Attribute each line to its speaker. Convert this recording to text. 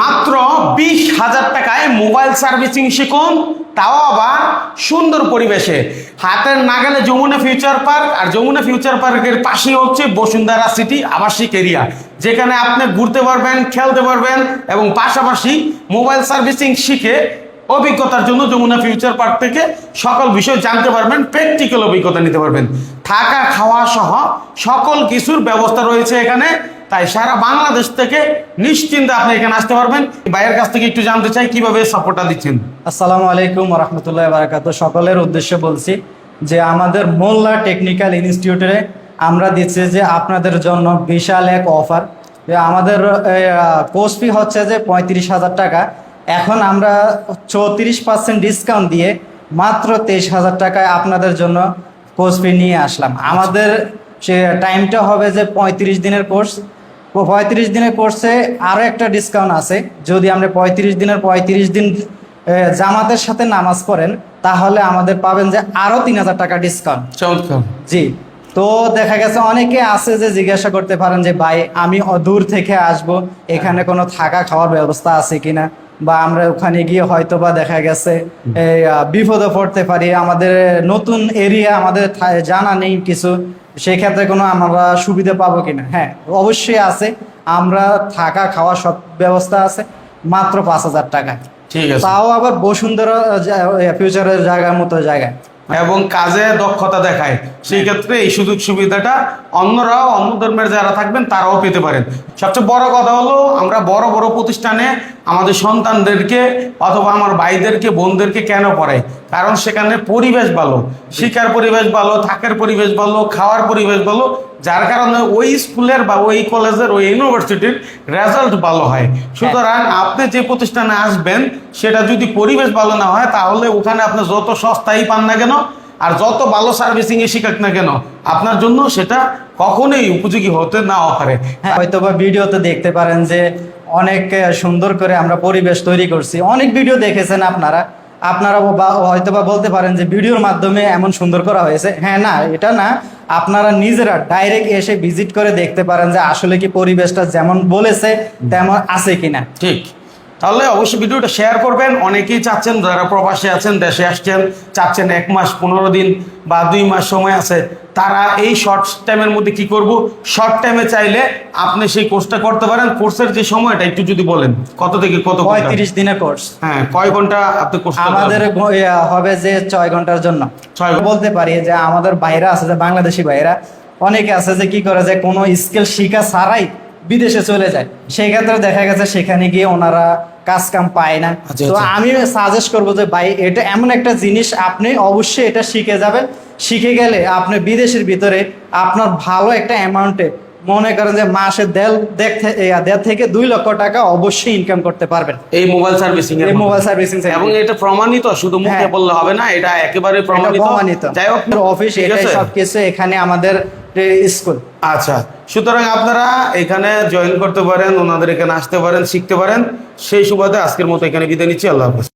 Speaker 1: মাত্র বিশ হাজার টাকায় মোবাইল সার্ভিসিং শিখুন, তাও আবার সুন্দর পরিবেশে। হাতের নাগালে যমুনা ফিউচার পার্ক, আর যমুনা ফিউচার পার্কের পাশেই হচ্ছে বসুন্ধরা সিটি আবাসিক এরিয়া। যেখানে আপনি ঘুরতে পারবেন, খেলতে পারবেন এবং পাশাপাশি মোবাইল সার্ভিসিং শিখে অভিজ্ঞতার জন্য যমুনা ফিউচার পার্ক থেকে সকল বিষয় জানতে পারবেন, প্র্যাকটিক্যাল অভিজ্ঞতা নিতে পারবেন। থাকা, খাওয়া সহ সকল কিছুর ব্যবস্থা রয়েছে এখানে। তাই সারা বাংলাদেশ থেকে নিশ্চিন্তে আপনি এখানে আসতে পারবেন। বাইরের কাছ থেকে একটু জানতে চাই, কীভাবে সাপোর্টটা দিচ্ছেন?
Speaker 2: আসসালামু আলাইকুম রহমতুল্লাহ বারাকাত সকলের উদ্দেশ্যে বলছি যে আমাদের মোল্লা টেকনিক্যাল ইনস্টিটিউটে আমরা দিচ্ছি যে আপনাদের জন্য বিশাল এক অফার। আমাদের কোর্স ফি হচ্ছে যে পঁয়ত্রিশ হাজার টাকা। এখন আমরা চৌত্রিশ পার্সেন্ট ডিসকাউন্ট দিয়ে মাত্র তেইশ হাজার টাকায় আপনাদের জন্য কোর্স ফি নিয়ে আসলাম। আমাদের সে টাইমটা হবে যে পঁয়ত্রিশ দিনের কোর্স। পঁয়ত্রিশ দিনের কোর্সে আরও একটা ডিসকাউন্ট আছে। যদি আমরা পঁয়ত্রিশ দিনের পঁয়ত্রিশ দিন জামাতের সাথে নামাজ পড়েন তাহলে আমাদের পাবেন যে আরও তিন হাজার টাকা ডিসকাউন্ট
Speaker 1: চমৎকার।
Speaker 2: জি। তো দেখা গেছে অনেকে আছে যে জিজ্ঞাসা করতে পারেন যে ভাই আমি দূর থেকে আসব এখানে কোনো থাকা খাওয়ার ব্যবস্থা আছে কিনা? বা আমরা ওখানে গিয়ে হয়তো বা দেখা গেছে বিপদে পড়তে পারি। আমাদের নতুন এরিয়া আমাদের জানা নেই কিছু। সেই ক্ষেত্রে কোনো আমরা সুবিধা পাবো কিনা? হ্যাঁ অবশ্যই আছে। আমরা থাকা খাওয়া সব ব্যবস্থা আছে মাত্র পাঁচ হাজার টাকা
Speaker 1: ঠিক আছে।
Speaker 2: তাও আবার বসুন্ধরা ফিউচারের জায়গার মতো জায়গায়।
Speaker 1: এবং কাজে দক্ষতা দেখায়। সেই ক্ষেত্রে এই সুযোগ সুবিধাটা অন্যরাও, অন্য ধর্মের যারা থাকবেন, তারাও পেতে পারেন। সবচেয়ে বড় কথা হলো, আমরা বড় বড় প্রতিষ্ঠানে আমাদের সন্তানদেরকে অথবা আমার ভাইদেরকে, বোনদেরকে কেন পড়ায় কারণ সেখানে পরিবেশ ভালো। শিকার পরিবেশ ভালো, থাকার পরিবেশ ভালো, খাওয়ার পরিবেশ ভালো যার কারণে ওই স্কুলের বা ওই কলেজের ওই ইউনিভার্সিটির রেজাল্ট ভালো হয়। সুতরাং আপনি যে প্রতিষ্ঠানে আসবেন, সেটা যদি পরিবেশ ভালো না হয়, তাহলে ওখানে আপনি যত সস্তাই পান না কেন, আর যত ভালো সার্ভিসিং এ শিখাক না কেন, আপনার জন্য সেটা কখনোই উপযোগী হতে না পারে।
Speaker 2: হ্যাঁ হয়তো বা ভিডিওতে দেখতে পারেন যে অনেক সুন্দর করে আমরা পরিবেশ তৈরি করছি। অনেক ভিডিও দেখেছেন আপনারা। আপনারা হয়তো বা বলতে পারেন যে ভিডিওর মাধ্যমে এমন সুন্দর করা হয়েছে। হ্যাঁ না, এটা না, আপনারা নিজেরা ডাইরেক্ট এসে ভিজিট করে দেখতে পারেন যে আসলে কি পরিবেশটা যেমন বলেছে, তেমন আছে কিনা।
Speaker 1: ঠিক। তাহলে অবশ্যই ভিডিওটা শেয়ার করবেন। অনেকেই চাচ্ছেন যারা প্রবাসে আছেন দেশে আসছেন চাচ্ছেন এক মাস পনেরো দিন বা দুই মাস সময় আছে তারা এই শর্ট টাইমের মধ্যে কি করব? শর্ট টাইমে চাইলে আপনি সেই কোর্সটা করতে পারেন। কোর্সের যে সময়টা একটু যদি বলেন কত থেকে কত ঘণ্টা?
Speaker 2: পঁয়ত্রিশ দিনের কোর্স
Speaker 1: হ্যাঁ কয় ঘণ্টা আপনি কোর্স
Speaker 2: আমাদের হবে যে ছয় ঘণ্টার জন্য।
Speaker 1: ছয় ঘণ্টা।
Speaker 2: বলতে পারি যে আমাদের বাইরে আছে যে বাংলাদেশি বাইরা অনেকে আছে যে কি করে যে কোনো স্কিল শিখা ছাড়াই বিদেশে চলে যায়। সেই ক্ষেত্রে দেখা গেছে সেখানে গিয়ে ওনারা কাজ কাম পায় না।
Speaker 1: আচ্ছা,
Speaker 2: তো
Speaker 1: আচ্ছা।
Speaker 2: আমি সাজেস্ট করব যে ভাই এটা এমন একটা জিনিস আপনি অবশ্যই এটা শিখে যাবেন। শিখে গেলে আপনি বিদেশের ভিতরে আপনার ভালো একটা অ্যামাউন্টে মনে করেন যে মাসে দেড় থেকে দুই লক্ষ টাকা অবশ্যই ইনকাম করতে পারবেন।
Speaker 1: এই মোবাইল সার্ভিসিং
Speaker 2: এই মোবাইল সার্ভিসিং
Speaker 1: এবং এটা প্রমাণিত শুধু মুখে
Speaker 2: হ্যাঁ।
Speaker 1: বললে হবে না এটা একেবারে প্রমাণিত। যাই হোক
Speaker 2: অফিস
Speaker 1: আছে।
Speaker 2: সবকিছু এখানে আমাদের স্কুল।
Speaker 1: আচ্ছা সুতরাং আপনারা এখানে জয়েন করতে পারেন, ওনাদের এখানে আসতে পারেন, শিখতে পারেন। সেই সুবাদে আজকের মতো এখানে বিদায় নিচ্ছি, আল্লাহ হাফেজ।